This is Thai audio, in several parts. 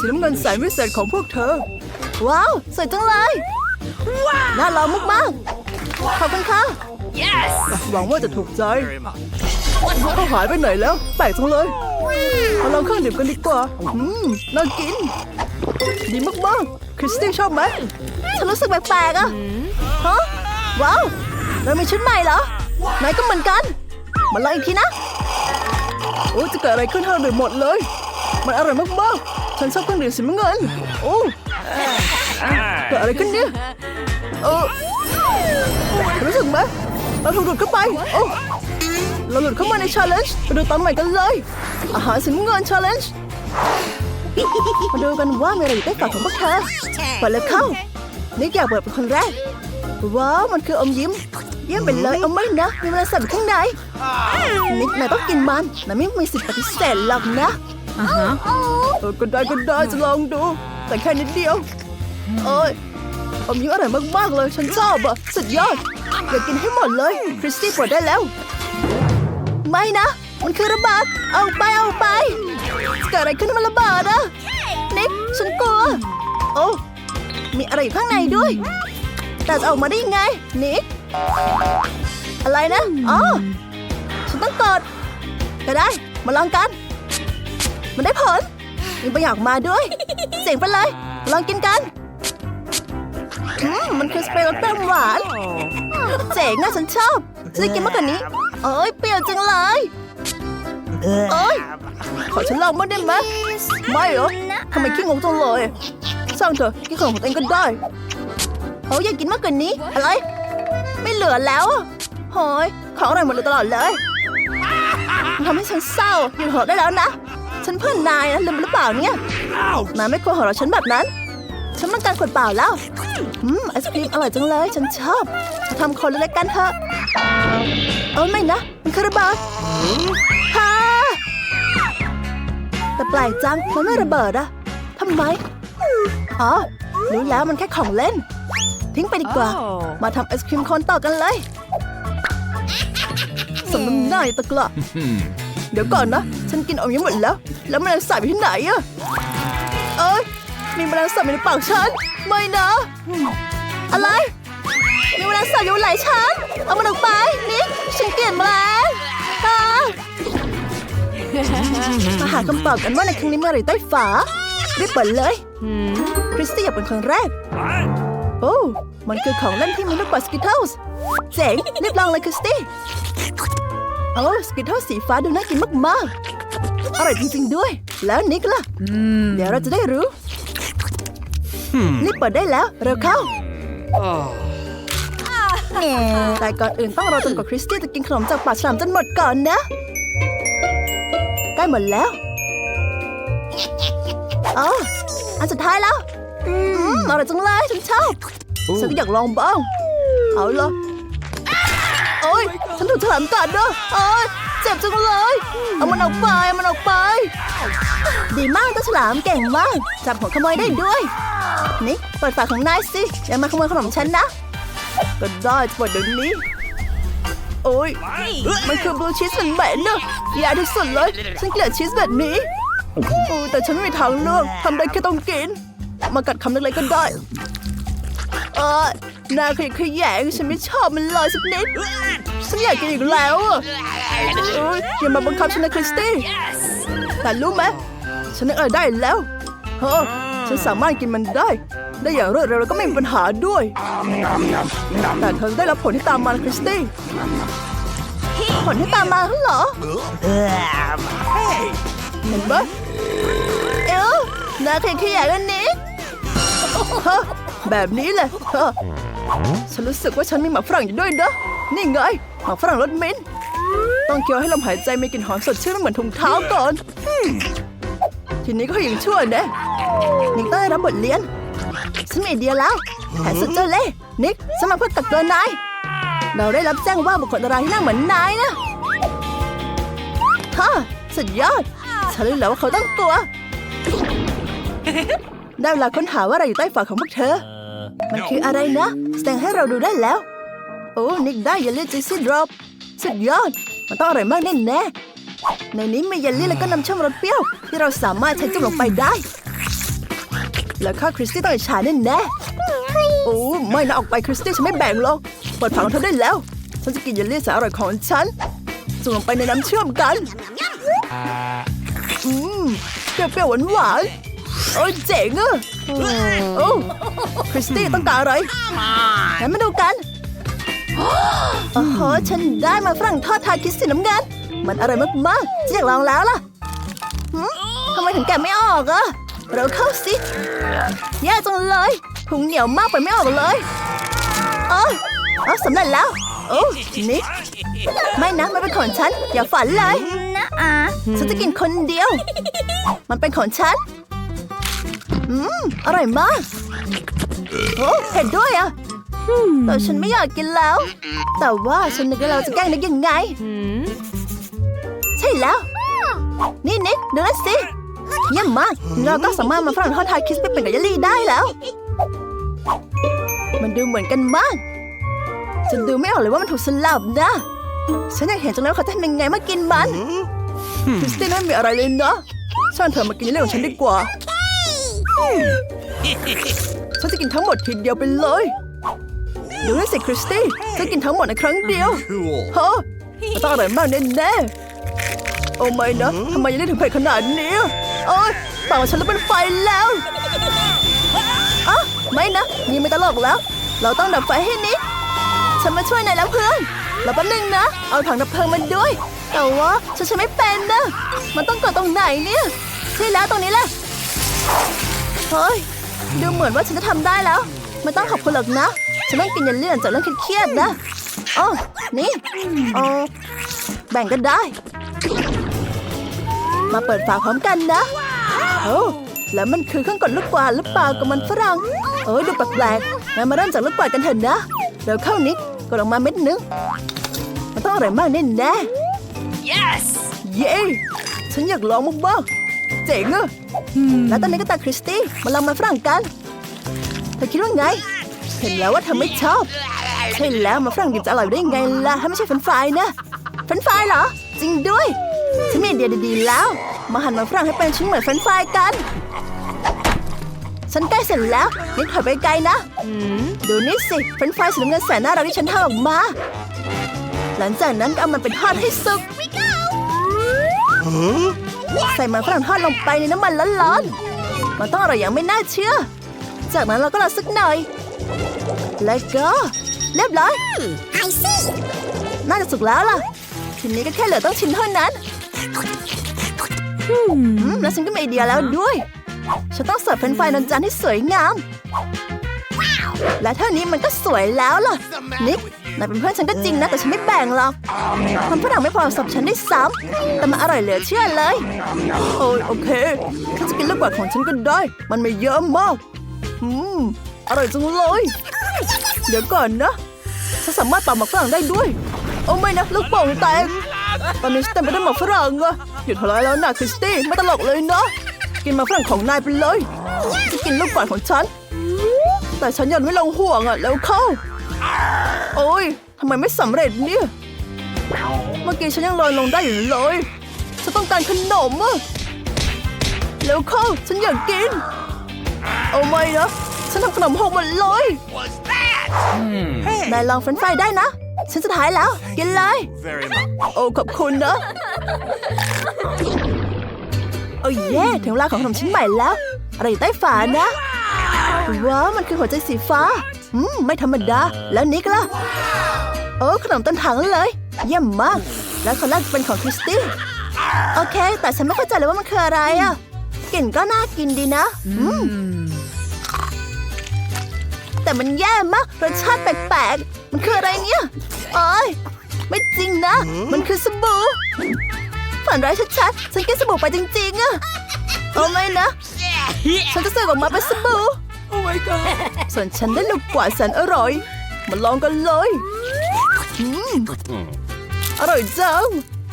สีน้ำเงินแสนวิเศษของพวกเธอ ว้าว สวยจังเลย น่าลองมากๆขอบคุณค่ะ Yes! หวังว่าจะถูกใจ Very much. เขาหายไปไหนแล้ว แปลกจังเลยเอาลองเครื่องดื่มกันดีกว่าอืมน่ากิน ดีมากๆคริสตี้ชอบไหมฉันรู้สึกแปลกๆอะฮะว้าวเรามีชุดใหม่เหรอนายก็เหมือนกัน มาลองอีกทีนะ โอ้จะเกิดอะไรขึ้นถ้าเราดื่มหมดเลย มันอร่อยมากๆ ฉันชอบเครื่องดื่มสีน้ำเงิน โอ้เกิดอะไรขึ้นเนี่ยเออรู้สึกไหมเราถูกดูดเข้าไป โอ้ เราหลุดเข้ามาในชาเลนจ์ไปดูตอนใหม่กันเลย อาหารสีน้ำเงินชาเลนจ์มาดูกันว่ามีอะไรอยู่ใต้ฝาของพวกเธอเปิดเลยเข้านี่อยากเปิดเป็นคนแรก ว้าว มันคืออมยิ้ม เยี่ยมไปเลยเอาไม่นะ มีแมลงสาบอยู่ข้างในนิกนายต้องกินมันนายไม่มีสิทธิ์ปฏิเสธหรอกนะ Uh huh. เออก็ได้ก็ได้จะลองดู แต่แค่นิดเดียว เอ้ยอมยิ้มอร่อยมากๆเลย ฉันชอบอะสุดยอดอยากกินให้หมดเลย คริสตี้ปวดได้แล้ว ไม่นะ มันคือระเบิดเอาไปเอาไปเกิดอะไรขึ้นมันระเบิดอะนิกฉันกลัว โอ้มีอะไรอยู่ข้างในด้วย แต่จะออกมาได้ยังไง นิกอะไรนะ อ๋อ ฉันต้องกดก็ได้ มาลองกัน มันได้ผลมีประโยคมาด้วยเจ๋งไปเลย ลองกินกันอืมมันคือสเปรย์รสเปรี้ยวหวานเจ๋งอะฉันชอบจะได้กินมากกว่านี้ เอ้ยเปรี้ยวจังเลยเอ้ยขอฉันลองบ้างได้ไหมไม่เหรอทำไมขี้งกจังเลยสร้างเถอะกินของของตัวเองก็ได้โอ้ยอยากกินมากกว่านี้ อะไร ไม่เหลือแล้วอะโอ้ยของอร่อยหมดเลยตลอดเลยทำให้ฉันเศร้าหยุดหัวเราะได้แล้วนะ ฉันเพื่อนนายนะลืมหรือเปล่าเนี่ยนายไม่ควรหัวเราะฉันแบบนั้น ฉันต้องการขวดเปล่าแล้วอืมไอศครีมอร่อยจังเลย ฉันชอบมาทำคนเล็กๆกันเถอะเออไม่นะมันคือระเบิดฮ่าแต่แปลกจังมันไม่ระเบิดอะทำไมอ๋อรู้แล้วมันแค่ของเล่น ทิ้งไปดีกว่า Oh. มาทำไอศครีมโคนต่อกันเลยสมน้ำหน้าไอ้ตะกละเดี๋ยวก่อนนะ ฉันกินอมยิ้มหมดแล้ว แล้วแมลงสาบอยู่ที่ไหนอะเอ้ยมีแมลงสาบอยู่ในปากฉัน ไม่นะ อะไร มีแมลงสาบอยู่หลายชั้นเอามันออกไปนี่ฉันเกลียดแมลงอ่ามาหาคำตอบกันว่าในครั้งนี้มีอะไรใต้ฝารีบเปิดเลย Hmm. คริสตี้อยากเป็นคนแรก โอ้ มันคือของเล่นที่มีลูกบอลสกิทเทิลส์เจ๋งรีบลองเลยคริสตี้ โอ้ สกิทเทิลสีฟ้าดูน่ากินมากๆ อร่อยจริงๆด้วย แล้วนิกล่ะ Hmm. เดี๋ยวเราจะได้รู้นี่เปิดได้แล้วเร็วเข้า Oh. แต่ก่อนอื่นต้องรอจนกว่าคริสตี้จะกินขนมจากปากฉลามจนหมดก่อนนะใกล้หมดแล้วอ๋ออันสุดท้ายแล้ว อืมอร่อยจังเลยฉันชอบฉันก็อยากลองบ้าง เอาละโอ้ยฉันถูกฉลามกัดด้วยโอ้ย เจ็บจังเลย เอามันออกไปเอามันออกไป ดีมากเจ้าฉลามเก่งมาก จับหัวขโมยได้ด้วย นี่เปิดฝาของนายสิอย่ามาขโมยขนมฉันนะ ก็ได้จะเปิดเดี๋ยวนี้ โอ้ยมันคือบลูชีสเหม็นๆนะย่ที่สุดเลย ฉันเกลียดชีสแบบนี้แต่ฉันไม่มีทางเลือกทำได้แค่ต้องกิน มากัดคำเล็กๆก็ได้ เออหน้าขยะแขยงฉันไม่ชอบมันเลยสักนิด ฉันอยากกินอีกแล้วอะเอ้ยอย่ามาบังคับฉันนะคริสตี้ แต่รู้ไหมฉันนึกอะไรได้แล้วเฮ้อฉันสามารถกินมันได้ ได้อย่างรวดเร็วแล้วก็ไม่มีปัญหาด้วย แต่เธอได้รับผลที่ตามมาคริสตี้ ผลที่ตามมาเหรอเห็นปะเอ้านาขยะแขยงอันนี้ฮะ แบบนี้แหละฉันรู้สึกว่าฉันมีหมาฝรั่งอยู่ด้วยนะนี่ไงหมาฝรั่งรสมิ้นท์ต้องเคี้ยวให้ลมหายใจมีกลิ่นหอมสดชื่นเหมือนถุงเท้าก่อนทีนี้ก็ยังชั่วนะนิกต้องได้รับบทเรียนฉันมีไอเดียแล้วแผนสุดเจ้าเล่ห์นิกฉันมาเพื่อตักเตือนนายเราได้รับแจ้งว่าบุคคลอะไรที่หน่าเหมือนนายนะฮ่าสุดยอดฉันรู้แล้วว่าเขาต้องกลัวได้เวลาค้นหาว่าอะไรอยู่ใต้ฝาของพวกเธอ มันคืออะไรนะ แสดงให้เราดูได้แล้ว โอ้นิกได้เยลลี่จิซี่ดรอปสุดยอด มันต้องอร่อยมากแน่แน่ๆในนี้มีเยลลี่แล้วก็น้ำเชื่อมรสเปรี้ยว ที่เราสามารถใช้จุ่มลงไปได้ แล้วข้าคริสตี้ต้องอิจฉาแน่แน่ๆโอ้ไม่นะออกไปคริสตี้ฉันไม่แบ่งหรอกเปิดฝาของเธอได้แล้ว ฉันจะกินเยลลี่แสนอร่อยของฉันส่งลงไปในน้ำเชื่อมกันอืมเปรี้ยวๆหวานๆ โอ้ยเจ๋งอะโอ้คริสตี้ต้องการอะไรงั้นมาดูกันโอ้โหฉันได้มาฝรั่งทอดทาคิสสีน้ำเงินมันอร่อยมากๆฉันอยากลองแล้วล่ะหืมทำไมถึงแกะไม่ออกอะเราเข้าสิแย่จังเลยพุงเหนียวมากไปไม่ออกเลยเออเอาสำเร็จแล้วโอ้นิกไม่นะมันเป็นของฉัน อย่าฝันเลยนะอะฉันจะกินคนเดียว มันเป็นของฉัน อืม อร่อยมากโอ้เผ็ดด้วยอะแต่ฉันไม่อยากกินแล้ว แต่ว่าฉันนึกว่าเราจะแกล้งนึกยังไง ใช่แล้ว นี่นิกดูนั่นสิ เยี่ยมมาก เราก็สามารถมาฝรั่งทอดทาคิสไปเป็นกับเยลลี่ได้แล้ว มันดูเหมือนกันมาก ฉันดูไม่ออกเลยว่ามันถูกสลับนะ ฉันอยากเห็นจังเลยว่าเขาจะทำยังไงเมื่อกินมันคริสตี้ไม่มีอะไรเลยนะช่างเธอมากินเรื่องของฉันดีกว่า ฉันจะกินทั้งหมดทีเดียวไปเลยดูนี่สิคริสตี้ฉันกินทั้งหมดในครั้งเดียว Cool. ฮะมันต้องอร่อยมากแน่ๆโอ้ไม่นะทำไมยังได้ถึงเผ็ดขนาดนี้โอ้ยปากของฉันเริ่มเป็นไฟแล้วอะไม่นะนี่ไม่ตลกแล้ว เราต้องดับไฟให้นิดฉันมาช่วยนายแล้วเพื่อนรอแป๊บนึงนะ เอาถังดับเพลิงมาด้วย แต่ว่าฉันใช้ไม่เป็นนะ มันต้องกดตรงไหนเนี่ย ใช่แล้วตรงนี้แหละ เฮ้ย ดูเหมือนว่าฉันจะทำได้แล้ว ไม่ต้องขอบคุณหรอกนะ ฉันต้องกินเยลลี่หลังจากเรื่องเครียดๆนะอ๋อนี่อ๋อแบ่งกันได้ มาเปิดฝาพร้อมกันนะโอ้แล้วมันคือเครื่องกดลูกกวาดหรือเปล่ากับมันฝรั่งเอ้ยดูแปลกๆงั้นมาเริ่มจากลูกกวาดกันเถอะนะเดี๋ยวเข้านิกกดออกมาเม็ดนึงมันต้องอร่อยมากแน่แน่ๆ yes เย้ฉันอยากลองบ้างๆเจ๋งอะ แล้วตอนนี้ก็ตาคริสตี้มาลองมาฝรั่งกัน เธอคิดว่าไง เห็นแล้วว่าเธอไม่ชอบ ใช่แล้วมาฝรั่งดิบจะอร่อยได้ยังไงล่ะถ้าไม่ใช่เฟนช์ฟรายนะเฟนช์ฟรายเหรอ จริงด้วยฉันมีไอเดียดีๆแล้ว มาหั่นมาฝรั่งให้เป็นชิ้นเหมือนเฟนช์ฟรายกัน ฉันใกล้เสร็จแล้วนิดถอยไปไกลนะดูนี่สิเฟนช์ฟรายสีน้ำเงินแสนน่ารักที่ฉันทำออกมา หลังจากนั้นก็เอามันไปทอดให้สุก ใส่มันฝรั่งทอดลงไปในน้ำมันร้อนๆ มันต้องอร่อยอย่างไม่น่าเชื่อ จากนั้นเราก็รอสักหน่อย แล้วก็เรียบร้อย I see น่าจะสุกแล้วล่ะ ทีนี้ก็แค่เหลือต้องชิมเท่านั้นอืมแล้วฉันก็มีไอเดียแล้วด้วย ฉันต้องเสิร์ฟเฟรนช์ฟรายนนจานให้สวยงาม และเท่านี้มันก็สวยแล้วล่ะนิก นายเป็นเพื่อนฉันก็จริงนะ แต่ฉันไม่แบ่งหรอกความฝรั่งไม่พอสำหรับฉันได้ซ้ำแต่มันอร่อยเหลือเชื่อเลย โอ้ยโอเคฉันจะกินลูกกวาดของฉันก็ได้ มันไม่เยอะมาก อืม อร่อยจังเลย เดี๋ยวก่อนนะ ฉันสามารถปาหมากฝรั่งได้ด้วย โอ้ไม่นะลูกโป่งแตกตอนนี้ฉันเต็มไปด้วยหมากฝรั่งอะหยุดทะเลาะแล้วนะคริสตี้ไม่ตลกเลยนะกินหมากฝรั่งของนายไปเลยจะกินลูกกวาดของฉัน แต่ฉันยังไม่ลงห่วงอะแล้วเข้า โอ้ยทำไมไม่สำเร็จเนี่ย เมื่อกี้ฉันยังลอยลงได้อยู่เลย ฉันต้องการขนมอะแล้วเข้าฉันอยากกิน เอาไม่นะ ฉันทำขนมหกหมดเลยนายลองเฟรนฟรายได้นะ ฉันสุดท้ายแล้ว กินเลย โอ้ขอบคุณนะ โอ้ยเย่ถึงเวลาของขนมชิ้นใหม่แล้ว อะไรอยู่ใต้ฝานะ ว้าวมันคือหัวใจสีฟ้า อืม ไม่ธรรมดา แล้วนิกล่ะ โอ้ขนมต้นถังเลย เยี่ยมมาก แล้วคนแรกเป็นของคริสตี้ โอเค แต่ฉันไม่เข้าใจเลยว่ามันคืออะไรอะกลิ่นก็น่ากินดีนะ อืม แต่มันแย่มากรสชาติแปลกๆ มันคืออะไรเนี่ยโอ้ยไม่จริงนะ มันคือสบู่ฝันร้ายชัดๆ ฉันกินสบู่ไปจริงๆอะโอ้ไม่นะ ฉันจะเสิร์ฟออกมาเป็นสบู่ oh my god ส่วนฉันได้ลูกกวาดแสนอร่อย มาลองกันเลยอืมอร่อยจัง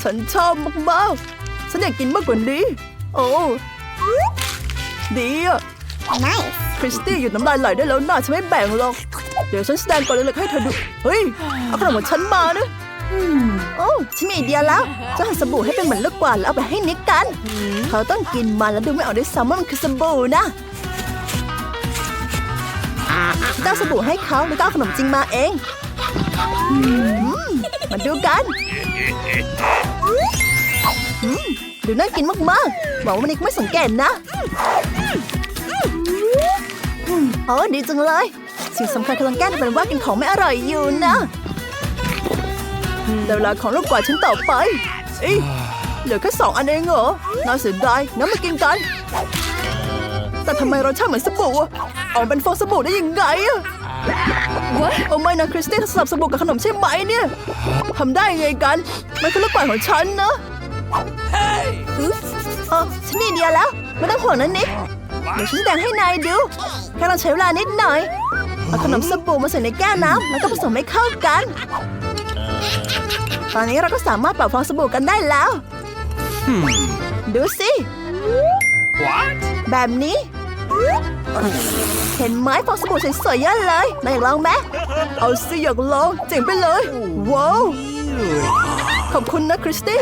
ฉันชอบมากๆ ฉันอยากกินมากกว่านี้ โอ้ ดีอะ nice คริสตี้หยุดน้ำลายไหลได้แล้วนะฉันไม่แบ่งหรอก เดี๋ยวฉันแสดงก่อนเลยๆให้เธอดู เฮ้ย เอาขนมของฉันมานะโอ้ฉันมีไอเดียแล้วจะหั่นสบู่ให้เป็นเหมือนลูกกวาดแล้วเอาไปให้นิกกัน เขาต้องกินมันแล้วดูไม่ออกด้วยซ้ำว่ามันคือสบู่นะ เจ้าสบู่ให้เขาแล้วก็เอาขนมจริงมาเองมาดูกันดูน่ากินมากๆหวังว่าวันนี้คงไม่สังเกตนะอืมโอ้ดีจังเลย สิ่งสำคัญคือลังแก้เป็นว่ากินของไม่อร่อยอยู่นะเดี๋ยวลาของลูกกว่าฉันต่อไปเอ้ยเหลือแค่สองอันเองเหรอน่าเสียดายงั้นมากินกัน แต่ทำไมรสชาติเหมือนสบู่ อะออกเป็นฟองสบู่ได้ยังไงอะวะโอ้ไม่นะคริสตี้สลับสบู่กับขนมใช่ไหมเนี่ยทำได้ยังไงกัน มันคือลูกกวาดของฉันนะอึ๊บอ๋อฉันมีไอเดียแล้ว ไม่ต้องห่วงนะนิกเดี๋ยวฉันแสดงให้นายดู แค่เราใช้เวลานิดหน่อย เอาขนมสบู่มาใส่ในแก้วน้ำแล้วก็ผสมให้เข้ากัน ตอนนี้เราก็สามารถเป่าฟองสบู่กันได้แล้ว ดูสิ What? แบบนี้ เห็นไม้ฟองสบู่สวยๆเยอะเลยนายอยากลองไหมเอาสิอยากลองเจ๋งไปเลย ว้าว ขอบคุณนะคริสตี้